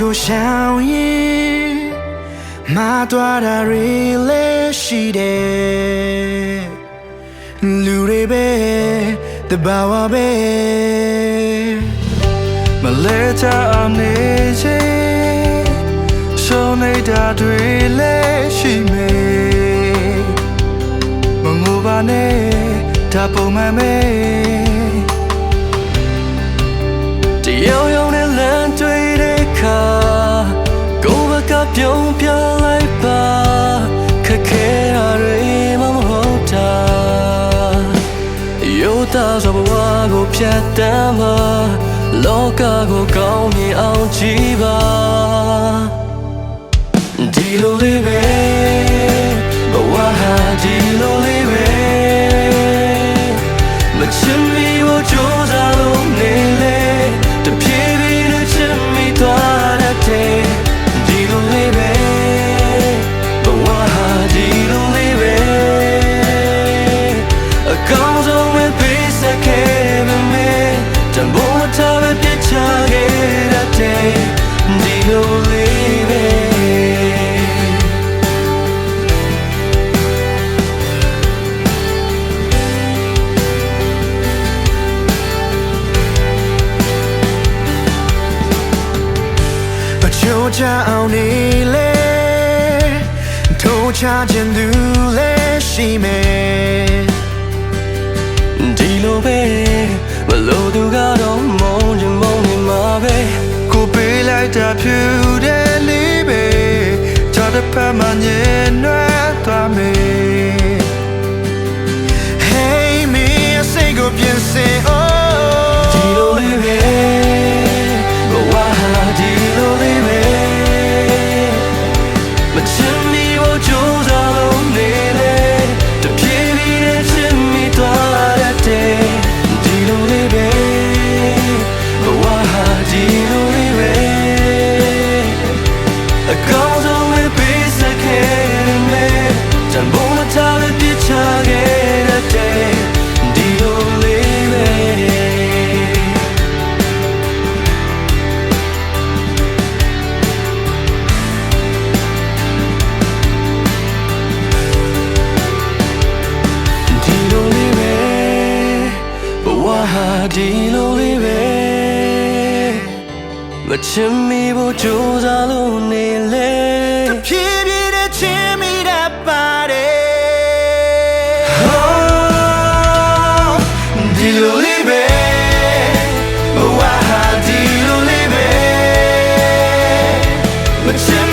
ကိုရှောင်ရင်မတော်တာတွေလည်းရှိတယ်လူတွေပဲတဘာဝပဲမလဲချအောင်နေချင်ရှုံးနေတာတွေလည်းရှိမယ်မငိုပါနဲ့ဒါပုံမှန်ပဲတယောက်ယော တာဆိုဘဝကိုဖြတ်တမ်းပါလောကကိုကောင်းမြင်အောင်ကြည့်ပါဒီလိုလေးပဲဘဝဟာဒီလိုလေးပဲမချင်မီကိုကြိုးစားလို့နေလေ ချိုးချအောင်နေလေထိုးချခြင်းသူလည်းရှိမယ်ဒီလိုပဲမလို့သူကတော့မုန်းချင်မုန်းနေမှာပဲကိုပေးလိုက်တာဖြူတယ်လေးပဲချာတဲ့ဖက်မှည အကော ချင်မီဖို့ကြိုးစားလို့နေလေတဖြည်းဖြည်းနဲ့ချင်မိတတ်ပါတယ်ဒီလိုလေးပဲဘဝဟာဒီလိုလေးပဲမချင်